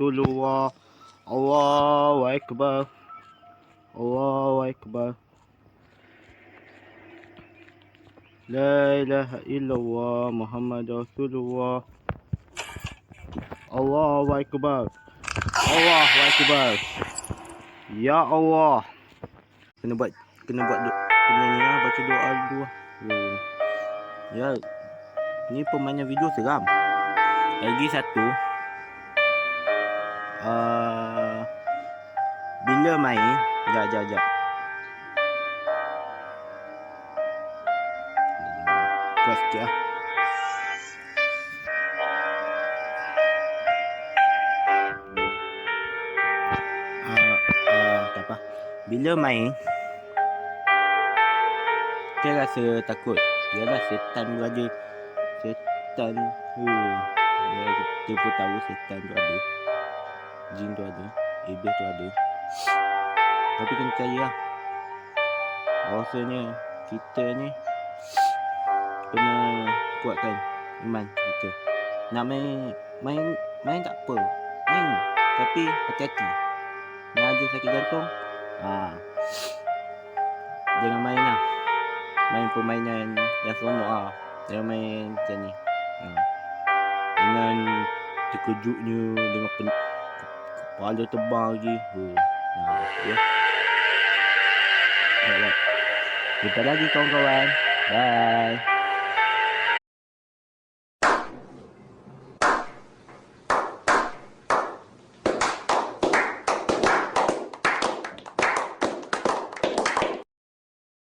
Rasulullah. Allahu Akbar. Allahu Akbar. La ilaha illallah Muhammad Rasulullah. Allahu Akbar. Allahu Akbar. Ya Allah. Kena buat kena buat do, kena ni lah baca doa dulu lah. Oh. Ya. Ni permainan video seram. Lagi satu. Uh, bila main, jap jap jap. Kuat sikit lah. Tak apa. Bila main, kita rasa takut. Yalah setan tu ada. Setan. Uh, ya, kita pun tahu setan tu ada. Jin tu ada. Iblis tu ada. Tapi kena percaya lah. Rasanya kita ni kena kuatkan iman kita. Nak main main main tak apa. Main tapi hati-hati. Yang ada sakit jantung. Ha. Jangan main lah. Main permainan yang seronok lah. Jangan main macam ni. Ha. Dengan terkejutnya dengan pen, Waldo to Baggy, who knows you. Kita lagi kawan-kawan. Bye.